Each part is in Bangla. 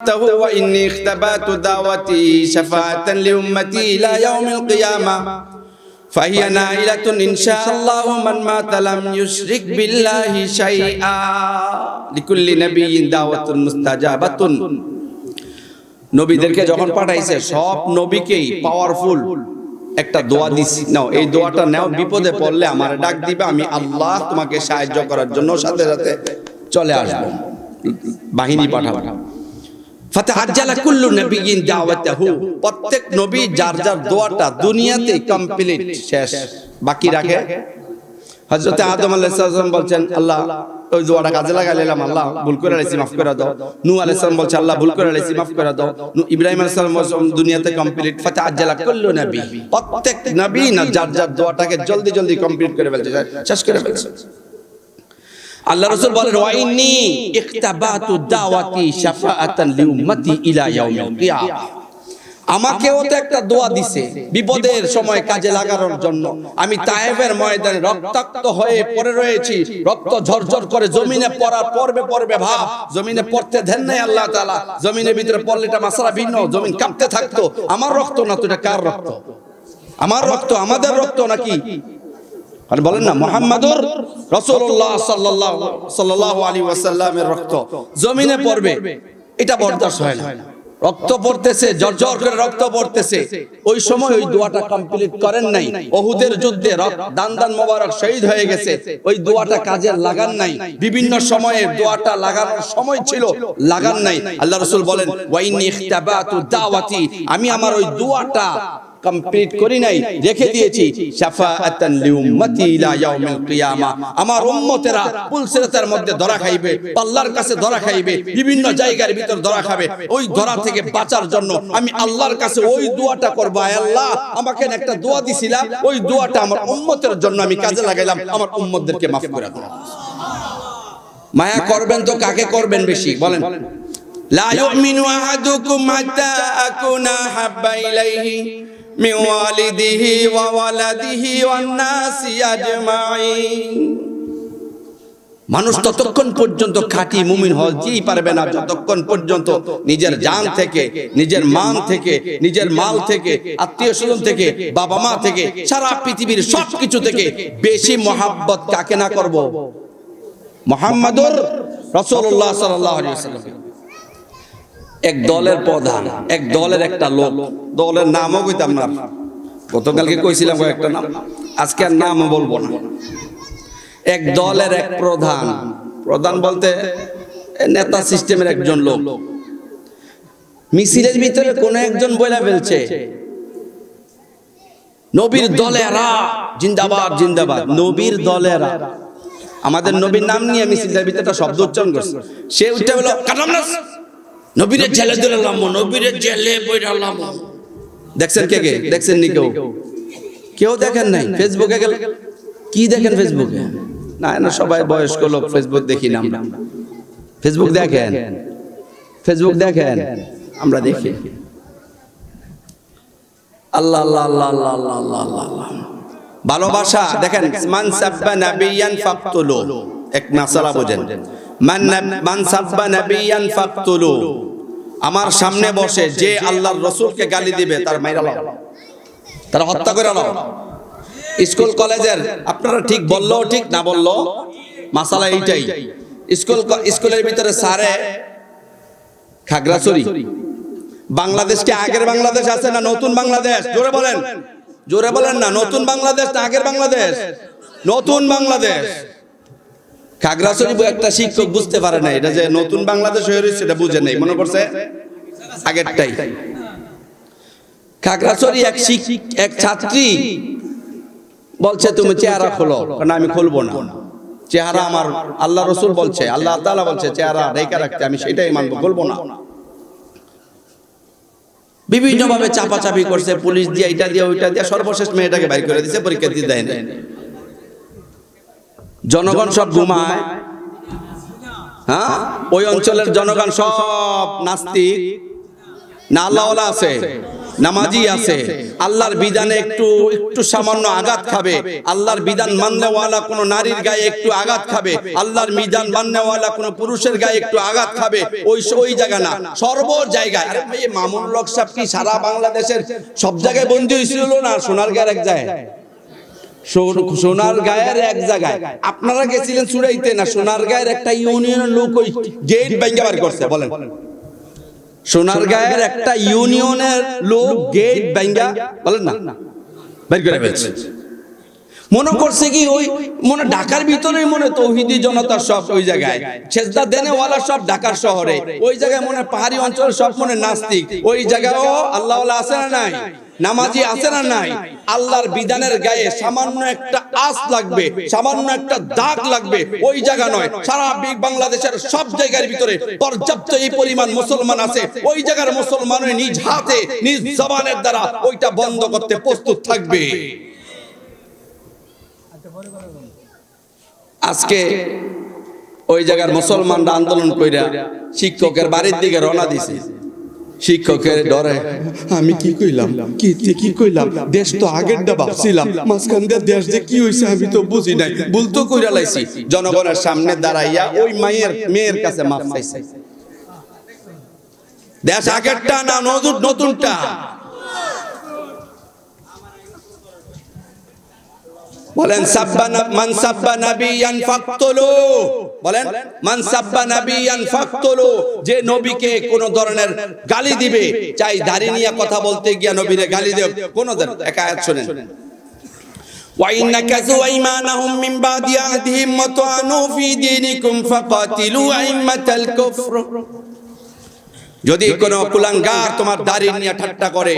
وإني اختبأت دعوتي شفاعة لأمتي إلى يوم القيامة فهي نائلة إن شاء الله من مات لم يشرك بالله شيئا لكل نبي دعوة مستجابة নবীদেরকে যখন পাঠাইছে সব নবীকেই পাওয়ারফুল একটা দোয়া দিছি নাও এই দোয়াটা নাও বিপদে পড়লে আমার ডাক দিবে আমি আল্লাহ তোমাকে সাহায্য করার জন্য সাথে সাথে চলে আসবো বাহিনী পাঠাবো প্রত্যেক নবী যার যার দোয়াটা দুনিয়াতে কমপ্লিট শেষ। বাকি রাখে? হযরত আদম আলাইহিস সালাম বলছেন আল্লাহ ওই দোয়াটা কাজে লাগাইলাম আল্লাহ ভুল করে মাফ করে দাও। নূহ আলাইহিস বলছে আল্লাহ ভুল করে মাফ করে দাও। ইব্রাহিম দুনিয়াতে কমপ্লিট নবী। প্রত্যেক নবী না যার যার দোয়াটাকে জলদি জলদি কমপ্লিট করে ফেলছে শেষ করে ফেলছে। আল্লাহ রাসূল বলেন ওয়াইনি ইখতাবাতু দাওয়াতি শাফাআতান লিউম্মতি ইলা ইয়াউমিল কিয়ামা। আমাকেও তো একটা দোয়া দিছে বিপদের সময় কাজে লাগানোর জন্য। আমি তায়েফের ময়দানে রক্তাক্ত হয়ে পড়ে রয়েছি। রক্ত ঝরঝর করে জমিনে পড়ার পর্বে পর্বে ভাব। জমিনে পড়তে দেন নাই আল্লাহ তাআলা। জমিনের ভিতরে পড়লে এটা মাসলা ভিন্ন। জমিন কাঁপতে থাকতো। আমার রক্ত না তো এটা কার রক্ত আমার রক্ত আমাদের রক্ত নাকি? আর বলেন না মোহাম্মদুর রসুল্লাহ সাল্লাহ সাল্লাহ আলী ওয়াসাল্লামের রক্ত। জমিনে পড়বে। এটা বরদাস্ত হয় না। রক্ত পড়তেছে জর্জর করে রক্ত পড়তেছে। ওই সময় ওই দোয়াটা কমপ্লিট করেন নাই। ওহুদের যুদ্ধে দান দান মোবারক শহীদ হয়ে গেছে। ওই দোয়াটা কাজে লাগান নাই। বিভিন্ন সময়ে দোয়াটা লাগানোর সময় ছিল লাগান নাই। আল্লাহ রসুল বলেন ওয়াইনি দাওয়াতি। আমি আমার ওই দোয়াটা কমপ্লিট করি নাই রেখে দিয়েছি। শাফাআতান লিউম্মতি ইলা ইয়াউমিল কিয়ামা। আমার উম্মতেরা পুলসিরাতের মধ্যে ধরা খাইবে আল্লাহর কাছে ধরা খাইবে বিভিন্ন জায়গার ভিতর ধরা খাবে। ওই ধরা থেকে বাঁচার জন্য আমি আল্লাহর কাছে ওই দোয়াটা করব। আল্লাহ আমাকে একটা দোয়া দিছিলাম ওই দোয়াটা আমার উম্মতের জন্য আমি কাজে লাগাইলাম। আমার উম্মতদেরকে মাফ করে দিলাম মায়া করবেন তো কাকে করবেন বেশি? বলেন। লা ইউমিনু আহাদুকুম হাত্তা আকুনা হাব্বা ইলাইহি। من والده وولده والناس أجمعين মানুষ ততক্ষণ পর্যন্ত খাঁটি মুমিন হতেই পারবে না যতক্ষণ পর্যন্ত নিজের জান থেকে নিজের মান থেকে নিজের মাল থেকে আত্মীয় স্বজন থেকে বাবা মা থেকে সারা পৃথিবীর সব কিছু থেকে বেশি মহাব্বত কাকে না করব মোহাম্মদুর রসুল্লাহ সাল্লাহ এক দলের প্রধান এক দলের একটা লোক। দলের নামও কইতাম না। গতকালকে কইছিলাম একটা নাম। আজকে আর নামও বলব না। এক দলের এক প্রধান। প্রধান বলতে নেতা সিস্টেমের একজন লোক। মিছিলের ভিতরে কোন একজন বইলা ফেলছে। নবীর দলেরা জিন্দাবাদ জিন্দাবাদ। নবীর দলেরা। আমাদের নবীর নাম নিয়ে মিছিলের ভিতরে একটা শব্দ উচ্চারণ করছে। সে উঠে বলল কাটাম না নবীরে জেলে দিলাম নবীরে জেলে বইরালাম দেখছেন কে কে? দেখছেন নি কেউ? কেউ? দেখেন নাই? ফেসবুকে গেল? কি দেখেন ফেসবুকে না না সবাই বয়স্ক লোক ফেসবুক দেখি না আমরা। ফেসবুক দেখেন? ফেসবুক দেখেন? আমরা দেখি। আল্লাহ আল্লাহ আল্লাহ আল্লাহ আল্লাহ আল্লাহ আল্লাহ আল্লাহ ভালোবাসা দেখেন মান সাব্বা নাবিয়ান ফাকতুলু এক মাসালা বোঝেন। মান মান সাব্বা নাবিয়ান ফাকতুলু আমার সামনে বসে যে আল্লাহর রসুলকে গালি দিবে তার মাইরা লাও তারা হত্যা করে লাও স্কুল কলেজের আপনারা ঠিক বললেও ঠিক না বলল? মাসালা এইটাই। স্কুল স্কুলের ভিতরে সারে খাগড়াছড়ি। বাংলাদেশ কি আগের বাংলাদেশ আছে না নতুন বাংলাদেশ? জোরে বলেন। জোরে বলেন। না নতুন বাংলাদেশ না আগের বাংলাদেশ। নতুন বাংলাদেশ। খাগড়াছড়ি একটা শিক্ষক বুঝতে পারে না এটা যে নতুন বাংলাদেশ হয়ে রয়েছে এটা বুঝে নেই মনে করছে আগেরটাই। খাগড়াছড়ি এক এক ছাত্রী বলছে তুমি চেহারা খোলো কারণ আমি খুলবো না। চেহারা আমার আল্লাহ রসুল বলছে আল্লাহ তাআলা বলছে চেহারা রেখা রাখতে আমি সেটাই মানবো খুলবো না। বিভিন্ন ভাবে চাপাচাপি করছে পুলিশ দিয়ে এটা দিয়ে ওইটা দিয়ে সর্বশেষ মেয়েটাকে বাইর করে দিছে পরীক্ষা দিতে দেয় না জনগণ সব ঘুমায়। হ্যাঁ? ওই অঞ্চলের জনগণ সব নাস্তিক। না আল্লাহওয়ালা আছে নামাজি আছে। আল্লাহর বিধানে একটু একটু সামান্য আঘাত খাবে। আল্লাহর বিধান মাননেওয়ালা কোনো নারীর গায়ে একটু আঘাত খাবে। আল্লাহর বিধান মাননেওয়ালা কোনো পুরুষের গায়ে একটু আঘাত খাবে। ওই ওই জায়গা না। সর্ব জায়গায়। আরে মামুন লক সাহেব কি সারা বাংলাদেশের সব জায়গায় বন্দী হয়েছিল না? সোনার গায়ের এক জায়গায়। সোনার গায়ের এক জায়গায়। আপনারা গেছিলেন চুড়াইতে না? সোনার গায়ের একটা ইউনিয়নের লোক ওই গেট ভেঙে বার করছে বলেন। সোনার গায়ের একটা ইউনিয়নের লোক গেট ভেঙা বলেন না। বের করে ফেলছে। মনে করছে কি ওই মনে ঢাকার ভিতরে মনে তৌহিদি জনতা সব ওই জায়গায়। সেজদা দেনেওয়ালা সব ঢাকার শহরে। ওই জায়গায় মনে পাহাড়ি অঞ্চল সব মনে নাস্তিক। ওই জায়গায়ও আল্লাহ আছে না নাই? নামাজি আছে না নাই? আল্লাহর বিধানের গায়ে সামান্য একটা আস লাগবে, সামান্য একটা দাগ লাগবে, ওই জায়গা নয়। সারা বাংলাদেশের সব জায়গার ভিতরে পর্যাপ্ত এই পরিমাণ মুসলমান আছে। ওই জায়গার মুসলমান নিজ হাতে, নিজ জবানের দ্বারা ওইটা বন্ধ করতে প্রস্তুত থাকবে। আজকে ওই জায়গার মুসলমানরা আন্দোলন কইরা শিক্ষকের বাড়ির দিকে রওনা দিছে। শিক্ষকের ডরে, আমি কি কইলাম? কি কি- কইলাম? দেশ তো আগের দা ভাবছিলাম। মাঝখান দিয়ে দেশ যে কি হইছে আমি তো বুঝি নাই। ভুল তো কইরা লাইছি। জনগণের সামনে দাঁড়াইয়া ওই মায়ের, মেয়ের কাছে মাফ চাইছে। দেশ আগেরটা না নতুন, নতুনটা? বলেন সাব্বা না- মান সাব্বা নাবিয়ান ফাকতুলু বলেন মান সাব্বা নাবিয়ান ফাকতুলু যে নবীকে কোন ধরনের গালি দিবে চাই দাড়ি নিয়ে কথা বলতে গিয়া নবীরে গালি দেব কোন ধরনের এক আয়াত শুনেন وإن نكثوا أيمانهم من بعد عهدهم وطعنوا في دينكم فقاتلوا أئمة الكفر যদি কোন কুলাঙ্গার তোমার দাড়ি নিয়ে ঠাট্টা করে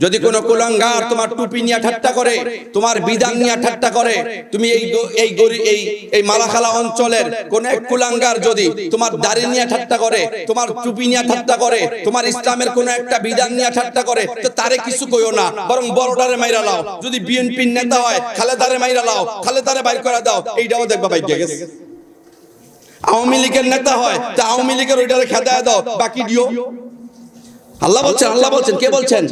যদি কোন কুলাঙ্গার তোমার টুপি নিয়ে ঠাট্টা করে তোমার বিধান নিয়ে ঠাট্টা করে তুমি এই এই এই এই মালাখালা অঞ্চলের কোন এক কুলাঙ্গার যদি তোমার দাড়ি নিয়ে ঠাট্টা করে তোমার টুপি নিয়ে ঠাট্টা করে তোমার ইসলামের কোন একটা বিধান নিয়ে ঠাট্টা করে তো তারে কিছু কইও না বরং বড়টারে মাইরা লাও যদি বিএনপির নেতা হয় খালেদারে মাইরা লাও খালেদারে বাইর করে দাও এইটাও দেখবা বাইকে গেছে আওয়ামী লীগের নেতা হয়, তা আওয়ামী লীগের ওইটারে খেদায় দাও। বাকি দিও। আল্লাহ বলছেন আল্লাহ বলছেন, কে বলছেন?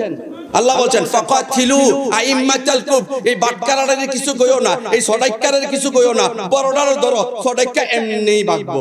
আল্লাহ বলছেন, ফাকাতিলু আইম্মাতাল কুব এই বাটকারারের কিছু কইও না, এই সদাইকারের কিছু কইও না বড়ডার ধরো, সদাইকা এমনি বাগবো